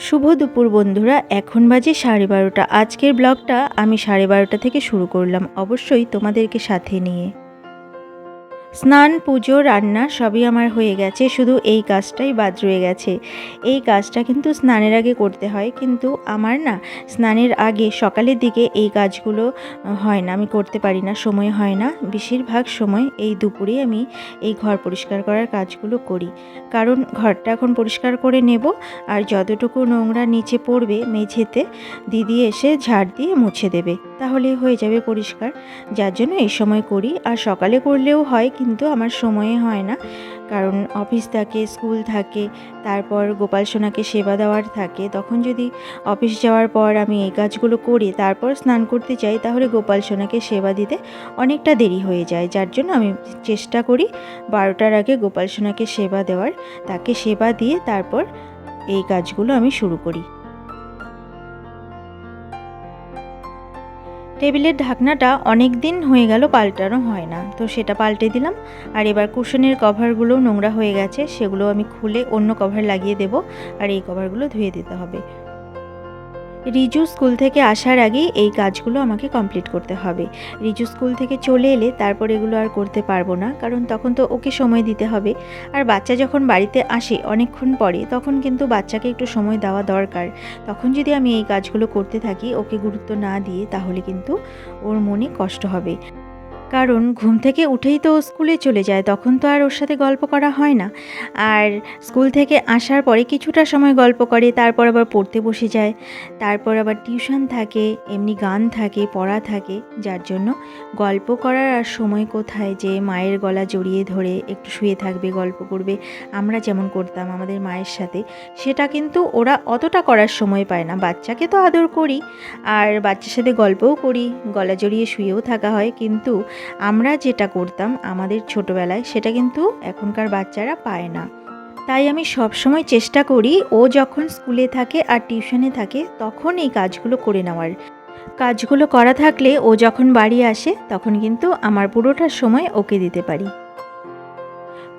শুভ দুপুর বন্ধুরা, এখন বাজে সাড়ে বারোটা। আজকের ব্লগটা আমি সাড়ে বারোটা থেকে শুরু করলাম, অবশ্যই তোমাদেরকে সাথে নিয়ে। স্নান, পুজো, রান্না সবই আমার হয়ে গেছে, শুধু এই কাজটাই বাদ রয়ে গেছে। এই কাজটা কিন্তু স্নানের আগে করতে হয়, কিন্তু আমার না স্নানের আগে, সকালের দিকে এই কাজগুলো হয় না, আমি করতে পারি না, সময় হয় না। বেশিরভাগ সময় এই দুপুরে আমি এই ঘর পরিষ্কার করার কাজগুলো করি। কারণ ঘরটা এখন পরিষ্কার করে নেব, আর যতটুকু নোংরা নিচে পড়বে মেঝেতে, দিদি এসে ঝাড় দিয়ে মুছে দেবে। তাহলে হয়ে যাবে পরিষ্কার। যার জন্য এই সময় করি, আর সকালে করলেও হয় কিন্তু আমার সময়ে হয় না। কারণ অফিস থাকে, স্কুল থাকে, তারপর গোপাল সোনাকে সেবা দেওয়ার থাকে। তখন যদি অফিস যাওয়ার পর আমি এই কাজগুলো করি, তারপর স্নান করতে যাই, তাহলে গোপাল সোনাকে সেবা দিতে অনেকটা দেরি হয়ে যায়। যার জন্য আমি চেষ্টা করি বারোটার আগে গোপাল সোনাকে সেবা দেওয়ার। তাকে সেবা দিয়ে তারপর এই কাজগুলো আমি শুরু করি। টেবিলের ঢাকনাটা অনেক দিন হয়ে গেল পাল্টানো হয় না। তো সেটা পাল্টে দিলাম। আর এবার কুশনের কভারগুলো নোংরা হয়ে গেছে, সেগুলো আমি খুলে অন্য কভার লাগিয়ে দেব। আর এই কভারগুলো ধুয়ে দিতে হবে। রিজু স্কুল থেকে আসার আগেই এই কাজগুলো আমাকে কমপ্লিট করতে হবে। রিজু স্কুল থেকে চলে এলে তারপর এগুলো আর করতে পারব না, কারণ তখন তো ওকে সময় দিতে হবে। আর বাচ্চা যখন বাড়িতে আসে অনেকক্ষণ পরে, তখন কিন্তু বাচ্চাকে একটু সময় দেওয়া দরকার। তখন যদি আমি এই কাজগুলো করতে থাকি, ওকে গুরুত্ব না দিয়ে, তাহলে কিন্তু ওর মনে কষ্ট হবে। কারণ ঘুম থেকে উঠেই তো স্কুলে চলে যায়, তখন তো আর ওর সাথে গল্প করা হয় না। আর স্কুল থেকে আসার পরে কিছুটা সময় গল্প করে, তারপর আবার পড়তে বসে যায়। তারপর আবার টিউশন থাকে, এমনি গান থাকে, পড়া থাকে, যার জন্য গল্প করার আর সময় কোথায় যে মায়ের গলা জড়িয়ে ধরে একটু শুয়ে থাকবে, গল্প করবে, আমরা যেমন করতাম আমাদের মায়ের সাথে, সেটা কিন্তু ওরা অতটা করার সময় পায় না। বাচ্চাকে তো আদর করি, আর বাচ্চার সাথে গল্পও করি, গলা জড়িয়ে শুয়েও থাকা হয়, কিন্তু আমরা যেটা করতাম আমাদের ছোটোবেলায় সেটা কিন্তু এখনকার বাচ্চারা পায় না। তাই আমি সবসময় চেষ্টা করি ও যখন স্কুলে থাকে আর টিউশনে থাকে তখন এই কাজগুলো করে নেওয়ার। কাজগুলো করা থাকলে ও যখন বাড়ি আসে তখন কিন্তু আমার পুরোটা সময় ওকে দিতে পারি।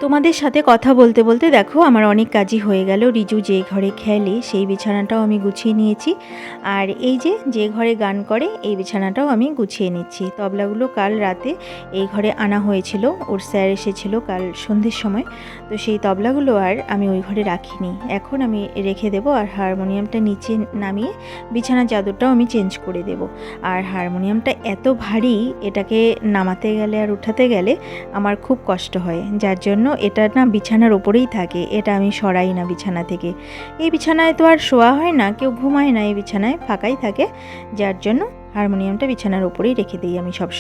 তোমাদের সাথে কথা বলতে বলতে দেখো আমার অনেক কাজই হয়ে গেল। রিজু যে ঘরে খেলে সেই বিছানাটাও আমি গুছিয়ে নিয়েছি। আর এই যে যে ঘরে গান করে এই বিছানাটাও আমি গুছিয়ে নিচ্ছি। তবলাগুলো কাল রাতে এই ঘরে আনা হয়েছিল। ওর স্যার এসেছিল কাল সন্ধ্যের সময়। তো সেই তবলাগুলো আর আমি ওই ঘরে রাখিনি। এখন আমি রেখে দেব আর হারমোনিয়ামটা নিচে নামিয়ে বিছানার চাদরটাও আমি চেঞ্জ করে দেব। আর হারমোনিয়ামটা এত ভারী, এটাকে নামাতে গেলে আর উঠাতে গেলে আমার খুব কষ্ট হয়। যার জন্য এটা না বিছানার ওপরেই থাকে। এটা আমি সরাই না বিছানা থেকে। এই বিছানায় তো আর শোয়া হয় না, কেউ ঘুমায় না, এই বিছানায় ফাঁকাই থাকে। যার জন্য হারমোনিয়ামটা বিছানার ওপরেই রেখে দিই আমি সব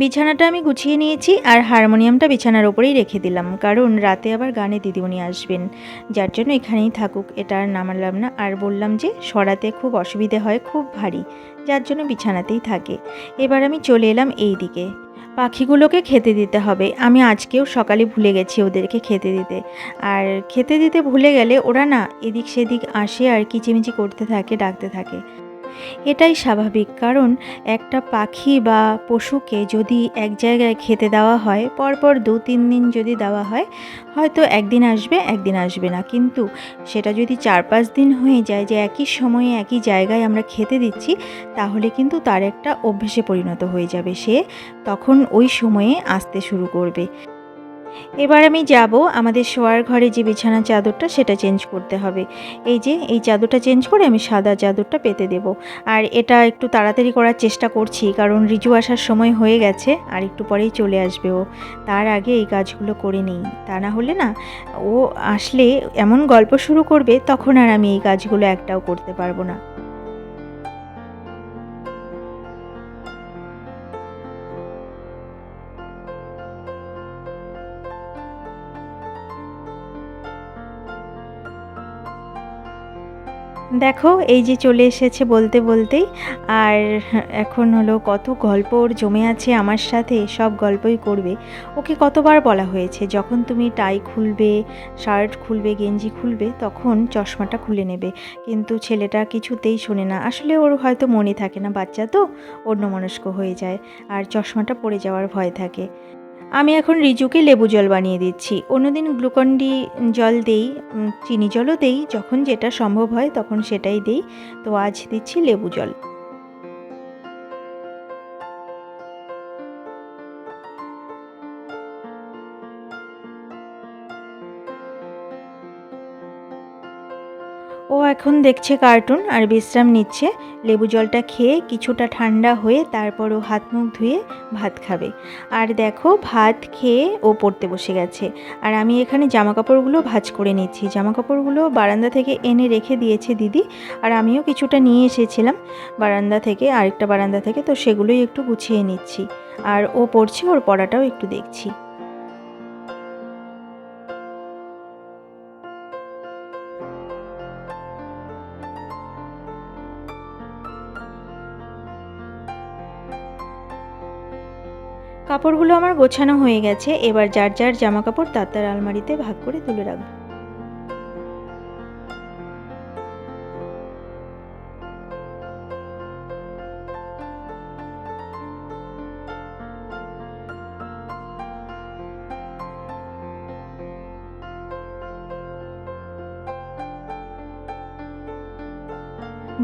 বিছানাটা আমি গুছিয়ে নিয়েছি আর হারমোনিয়ামটা বিছানার ওপরেই রেখে দিলাম, কারণ রাতে আবার গানে দিদিমণি আসবেন। যার জন্য এখানেই থাকুক, এটা আর নামালাম না। আর বললাম যে, সরাতে খুব অসুবিধে হয়, খুব ভারী, যার জন্য বিছানাতেই থাকে। এবার আমি চলে এলাম এই দিকে। পাখিগুলোকে খেতে দিতে হবে। আমি আজকেও সকালে ভুলে গেছি ওদেরকে খেতে দিতে। আর খেতে দিতে ভুলে গেলে ওরা না এদিক সেদিক আসে আর কিচিমিচি করতে থাকে, ডাকতে থাকে। এটাই স্বাভাবিক, কারণ একটা পাখি বা পশুকে যদি এক জায়গায় খেতে দেওয়া হয়, পরপর দু তিন দিন যদি দেওয়া হয়, হয়তো একদিন আসবে একদিন আসবে না। কিন্তু সেটা যদি চার পাঁচ দিন হয়ে যায় যে একই সময়ে একই জায়গায় আমরা খেতে দিচ্ছি, তাহলে কিন্তু তার একটা অভ্যেসে পরিণত হয়ে যাবে। সে তখন ওই সময়ে আসতে শুরু করবে। এবার আমি যাব আমাদের শোয়ার ঘরে যে বিছানার চাদরটা সেটা চেঞ্জ করতে হবে। এই যে, এই চাদরটা চেঞ্জ করে আমি সাদা চাদরটা পেতে দেব। আর এটা একটু তাড়াতাড়ি করার চেষ্টা করছি, কারণ রিজু আসার সময় হয়ে গেছে, আর একটু পরেই চলে আসবে ও। তার আগে এই কাজগুলো করে নিই। তা না হলে না, ও আসলে এমন গল্প শুরু করবে, তখন আর আমি এই কাজগুলো একটাও করতে পারব না। দেখো, এই যে চলে এসেছে বলতে বলতেই, আর এখন হলো কত গল্প ওর জমে আছে আমার সাথে, সব গল্পই করবে। ওকে কতবার বলা হয়েছে, যখন তুমি টাই খুলবে, শার্ট খুলবে, গেঞ্জি খুলবে, তখন চশমাটা খুলে নেবে। কিন্তু ছেলেটা কিছুতেই শোনে না। আসলে ওর হয়তো মনে থাকে না, বাচ্চা তো, অন্যমনস্ক হয়ে যায়, আর চশমাটা পড়ে যাওয়ার ভয় থাকে। আমি এখন রিজুকে লেবু জল বানিয়ে দিচ্ছি। অন্যদিন গ্লুকন্ডি জল দেই চিনি জলও দেই, যখন যেটা সম্ভব হয় তখন সেটাই দেই। তো আজ দিচ্ছি লেবু জল। এখন দেখছে কার্টুন আর বিশ্রাম নিচ্ছে। লেবু জলটা খেয়ে কিছুটা ঠান্ডা হয়ে তারপর ও হাত মুখ ধুয়ে ভাত খাবে। আর দেখো, ভাত খেয়ে ও পড়তে বসে গেছে। আর আমি এখানে জামা কাপড়গুলো ভাঁজ করে নিচ্ছি। জামা কাপড়গুলো বারান্দা থেকে এনে রেখে দিয়েছে দিদি আর আমিও কিছুটা নিয়ে এসেছিলাম। বারান্দা থেকে, আরেকটা বারান্দা থেকে তো সেগুলোই একটু গুছিয়ে নিচ্ছি। আর ও পড়ছে, ওর পড়াটাও একটু দেখছি। কাপড়গুলো আমার গোছানো হয়ে গেছে, এবার যার যার জামা কাপড় তার তার আলমারিতে ভাগ করে তুলে রাখব।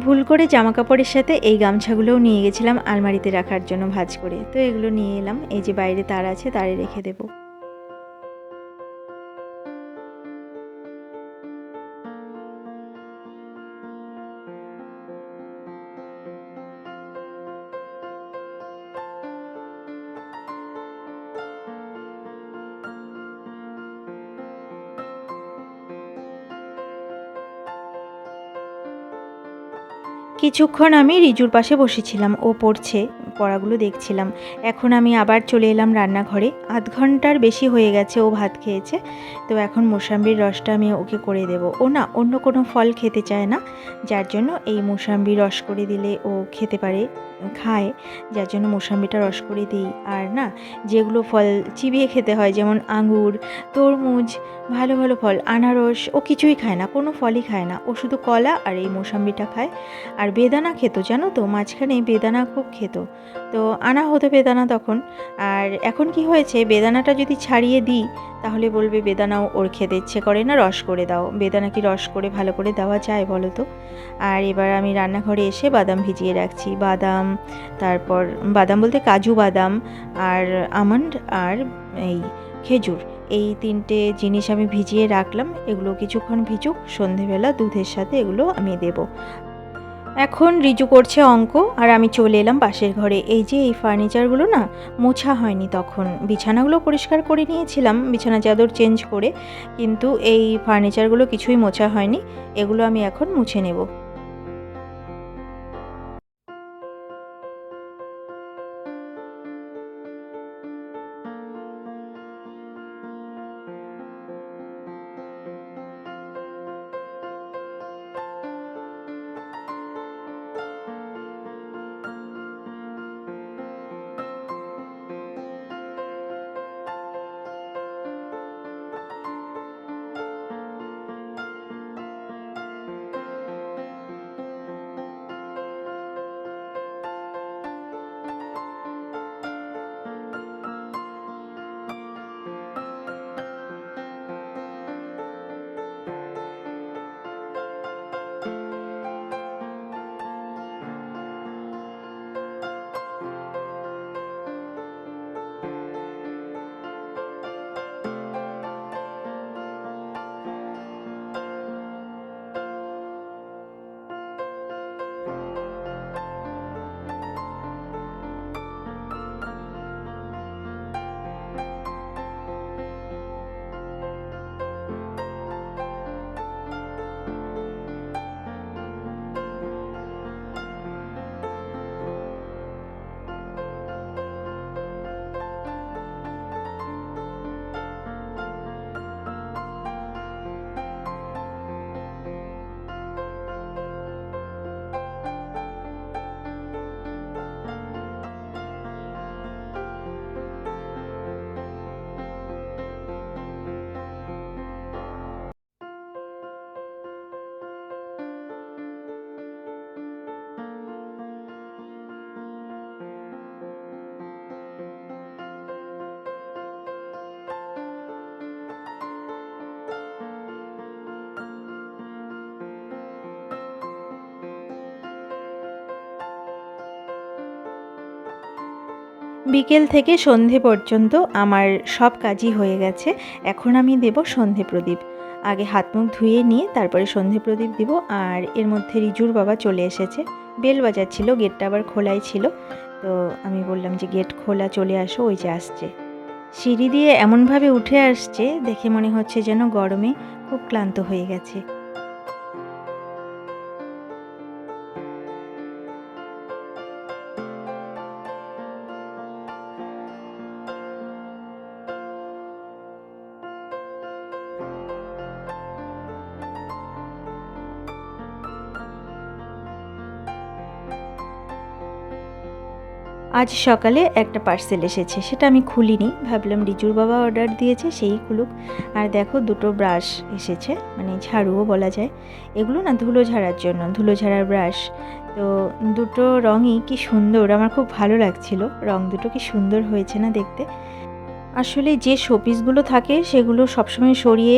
ভুল করে জামা কাপড়ের সাথে এই গামছাগুলোও নিয়ে গেছিলাম আলমারিতে রাখার জন্য ভাজ করে। তো এগুলো নিয়ে এলাম। এই যে বাইরে তার আছে, তারে রেখে দেবো। কিছুক্ষণ আমি রিজুর পাশে বসেছিলাম, ও পড়ছে, পড়াগুলো দেখছিলাম। এখন আমি আবার চলে এলাম রান্নাঘরে। আধ ঘণ্টার বেশি হয়ে গেছে, ও ভাত খেয়েছে। তো এখন মোসাম্বির রসটা আমি ওকে করে দেব। ও না, অন্য কোনো ফল খেতে চায় না, যার জন্য এই মোসাম্বি রস করে দিলে ও খেতে পারে। খায়, যার জন্য মোসাম্বিটা রস করে দিই। আর না, যেগুলো ফল চিবিয়ে খেতে হয়, যেমন আঙুর তরমুজ, ভালো ভালো ফল, আনারস, ও কিছুই খায় না, কোনো ফলই খায় না। ও শুধু কলা আর এই মোসাম্বিটা খায়। আর বেদানা খেত, জানো তো? মাঝখানে বেদানা খুব খেত। তো আনা হতো বেদানা তখন। আর এখন কি হয়েছে? বেদানাটা যদি ছাড়িয়ে দিই, তাহলে বলবে বেদানাও ওর খেতে ইচ্ছে করে না, রস করে দাও। বেদানা কি রস করে ভালো করে দেওয়া যায় বলো তো? আর এবার আমি রান্নাঘরে এসে বাদাম ভিজিয়ে রাখছি। বাদাম তারপর বাদাম বলতে কাজু বাদাম আর আমন্ড আর এই খেজুর। এই তিনটে জিনিস আমি ভিজিয়ে রাখলাম, এগুলো কিছুক্ষণ ভিজুক, সন্ধেবেলা দুধের সাথে এগুলো আমি দেব। এখন রিজু করছে অঙ্ক, আর আমি চলে এলাম পাশের ঘরে। এই যে এই ফার্নিচারগুলো না, মোছা হয়নি তখন। বিছানাগুলো পরিষ্কার করে নিয়েছিলাম, বিছানা চাদর চেঞ্জ করে, কিন্তু এই ফার্নিচারগুলো কিছুই মোছা হয়নি, এগুলো আমি এখন মুছে নেব। বিকেল থেকে সন্ধে পর্যন্ত আমার সব কাজই হয়ে গেছে। এখন আমি দেব সন্ধে প্রদীপ। আগে হাত মুখ ধুয়ে নিয়ে তারপরে সন্ধে প্রদীপ দিব আর এর মধ্যে রিজুর বাবা চলে এসেছে। বেল বাজাচ্ছিল, গেটটা আবার খোলাই ছিল। তো আমি বললাম যে, গেট খোলা, চলে আসো, ওই যে আসছে। সিঁড়ি দিয়ে এমনভাবে উঠে আসছে, দেখে মনে হচ্ছে যেন গরমে খুব ক্লান্ত হয়ে গেছে। আজ সকালে একটা পার্সেল এসেছে, সেটা আমি খুলিনি। ভাবলাম রিজুর বাবা অর্ডার দিয়েছে, সেই খুলুক। আর দেখো দুটো ব্রাশ এসেছে মানে ঝাড়ুও বলা যায়। এগুলো না ধুলো ঝাড়ার জন্য, ধুলো ঝাড়ার ব্রাশ। তো দুটো রঙই কি সুন্দর, আমার খুব ভালো লাগছিল। রং দুটো কি সুন্দর হয়েছে না দেখতে। আসলে যে শোপিসগুলো থাকে সেগুলো সবসময় সরিয়ে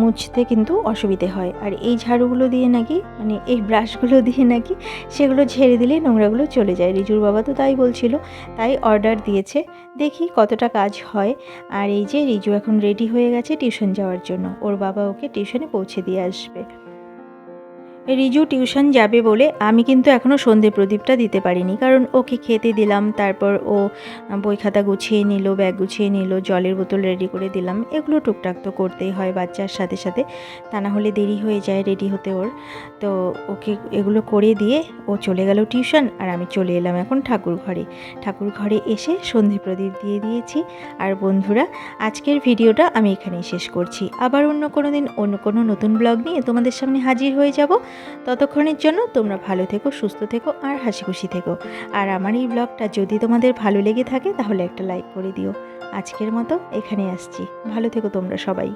মুছতে কিন্তু অসুবিধে হয়। আর এই ঝাড়ুগুলো দিয়ে নাকি মানে এই ব্রাশগুলো দিয়ে নাকি সেগুলো ঝেড়ে দিলে নোংরাগুলো চলে যায়। রিজুর বাবা তো তাই বলছিল, তাই অর্ডার দিয়েছে। দেখি কতটা কাজ হয়। আর এই যে রিজু এখন রেডি হয়ে গেছে টিউশন যাওয়ার জন্য। ওর বাবা ওকে টিউশনে পৌঁছে দিয়ে আসবে। রিজু টিউশন যাবে বলে আমি কিন্তু এখনও সন্ধে প্রদীপটা দিতে পারিনি। কারণ ওকে খেতে দিলাম, তারপর ও বই খাতা গুছিয়ে নিল, ব্যাগ গুছিয়ে নিল, জলের বোতল রেডি করে দিলাম। এগুলো টুকটাক তো করতেই হয় বাচ্চার সাথে সাথে। তা না হলে দেরি হয়ে যায় রেডি হতে ওর। তো ওকে এগুলো করে দিয়ে ও চলে গেল টিউশন আর আমি চলে এলাম এখন ঠাকুর ঘরে। ঠাকুর ঘরে এসে সন্ধে প্রদীপ দিয়ে দিয়েছি। আর বন্ধুরা, আজকের ভিডিওটা আমি এখানেই শেষ করছি। আবার অন্য কোনো দিন, অন্য কোনো নতুন ব্লগ নিয়ে তোমাদের সামনে হাজির হয়ে যাব। ততক্ষণের জন্য তোমরা ভালো থেকো, সুস্থ থেকো আর হাসি খুশি থেকো। আর আমার এই ব্লগটা যদি তোমাদের ভালো লেগে থাকে তাহলে একটা লাইক করে দিও। আজকের মতো এখানে আসছি। ভালো থেকো তোমরা সবাই।